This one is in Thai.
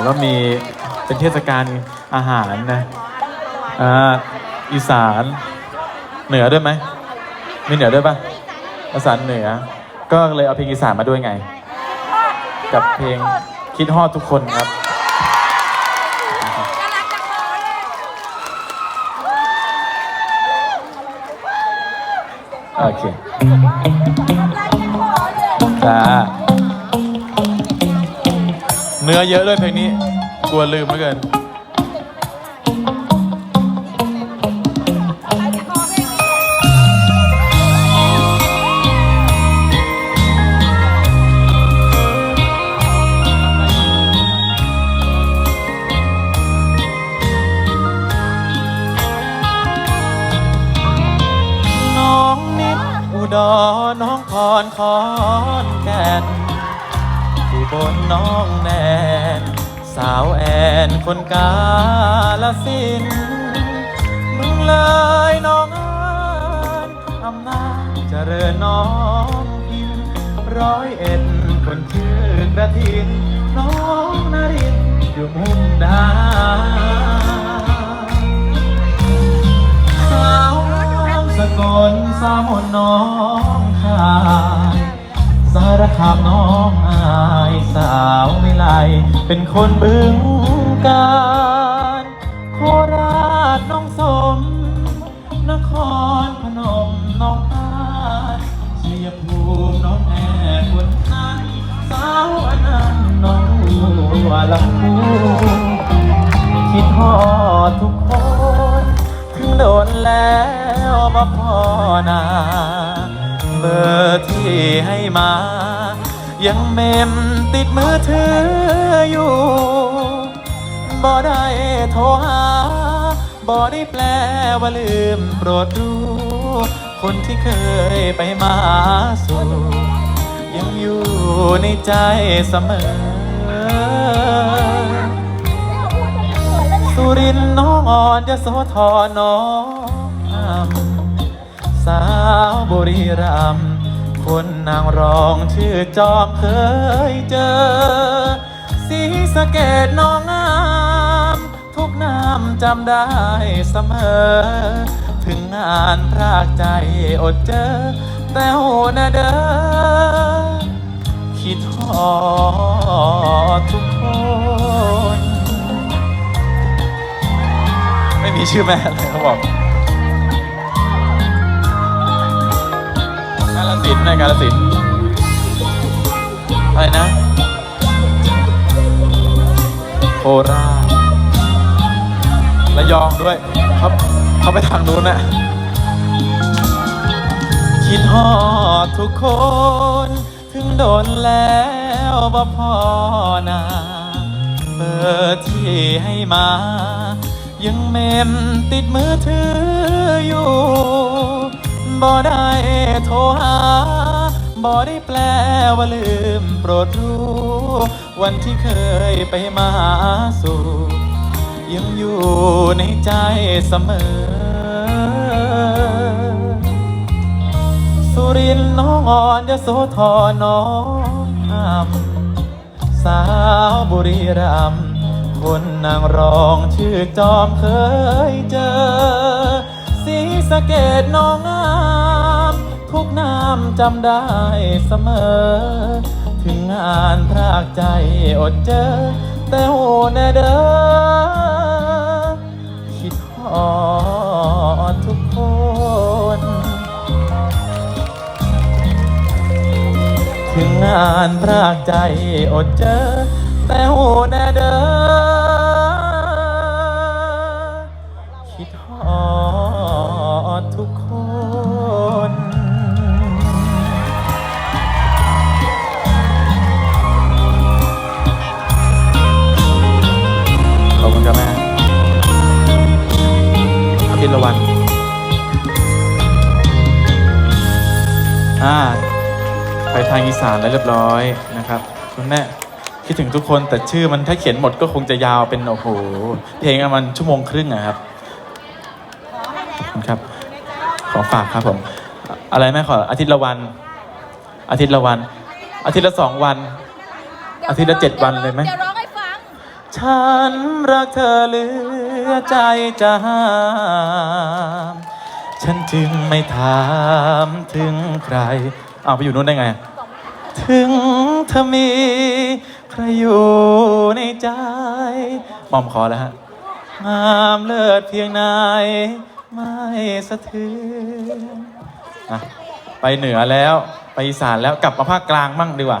ผมก็มีเป็นเทศกาลอาหารนะอ่าอีสานเหนือด้วยไหมมีเหนือด้วยปะอีสานเหนือ ก็เลยเอาเพลงอีสานมาด้วยไง กับเพลงคิดฮอดทุกคนครับโอเคจ้า เนื้อเยอะด้วยเพลงนี้ กลัวลืมเหลือเกิน น้องนิดอุดรน้องพรขอนแก่น บลน้องแนนสาวแอนคนกาลสิน มึงเลยน้องอานอำนาจเจริญน้องพิมพ์ร้อยเอ็ดคนชื่อกระทินน้องนารินอยู่มุมดาสาวสกลสาวมนน้องคายสารคามน้องอ สาววิไลเป็นคนบึงการ โคราชน้องสม นครพนมน้องพายชัยภูมิน้องแอนคนนั้นสาวอนันต์น้องหัวลำพูคิดฮอดทุกคนถึงโดนแล้วมาพอนาเบอร์ที่ให้มา ยังเมมติดมือถืออยู่ บ่ได้โทรหา บ่ได้แปลว่าลืมโปรดรู้ คนที่เคยไปมาสู่ยังอยู่ในใจเสมอ สุรินทร์น้องอ่อนยโสธรน้อง สาวบุรีรัมย์ คนนางรองชื่อจอมเคยเจอ สีสะเกดน้องงาม ทุกน้ำจำได้เสมอ ถึงงานพรากใจอดเจอ แต่โหนะเด้อคิดทอดทุกคน ไม่มีชื่อแม่เลยเขาบอกาลสินธุ์นกาลสินอะไรนะ โคราชระยองด้วยเขาเขาไปทางนู้นนะคิดฮอดทุกคน ถึงโดนแล้วบ่พอนาเบอร์ที่ให้มา ยังเมมติดมือถืออยู่ บ่ได้โทรหาบ่ได้แปลว่าลืมโปรดรู้ วันที่เคยไปมาหาสู่ยังอยู่ในใจเสมอ สุรินทร์น้องอ่อนยโสธรน้องอำสาวบุรีรัมย์คนนางรองชื่อจอมเคยเจอ สีสะเกดน้องงาม ทุกน้ำจำได้เสมอ ถึงงานพรากใจอดเจอ แต่โหแน่เด้อคิดฮอดทุกคนถึงงานพรากใจอดเจอ แต่หูแน่เด้อ ขอบคุณครับแม่อาทิตย์ละวัน อ่า ไปทางอีสานแล้วเรียบร้อยนะครับ คุณแม่คิดถึงทุกคนแต่ชื่อมันถ้าเขียนหมดก็คงจะยาวเป็นโอ้โห เพลงมันชั่วโมงครึ่งอะครับขอบคุณครับ ขอฝากครับผม อะไรแม่ขออาทิตย์ละวัน อาทิตย์ละวัน อาทิตย์ละสองวัน อาทิตย์ละเจ็ดวันเลยไหม ฉันรักเธอเหลือใจจะห้าม ฉันจึงไม่ถามถึงใครเอาไปอยู่นู้นได้ไง ถึงเธอมีใครอยู่ในใจหมอมขอแล้วฮะงามเลิศเพียงไหนไม่สะเทือนอะไปเหนือแล้ว ไปอีสานแล้วกลับมาภาคกลางมั่งดีกว่า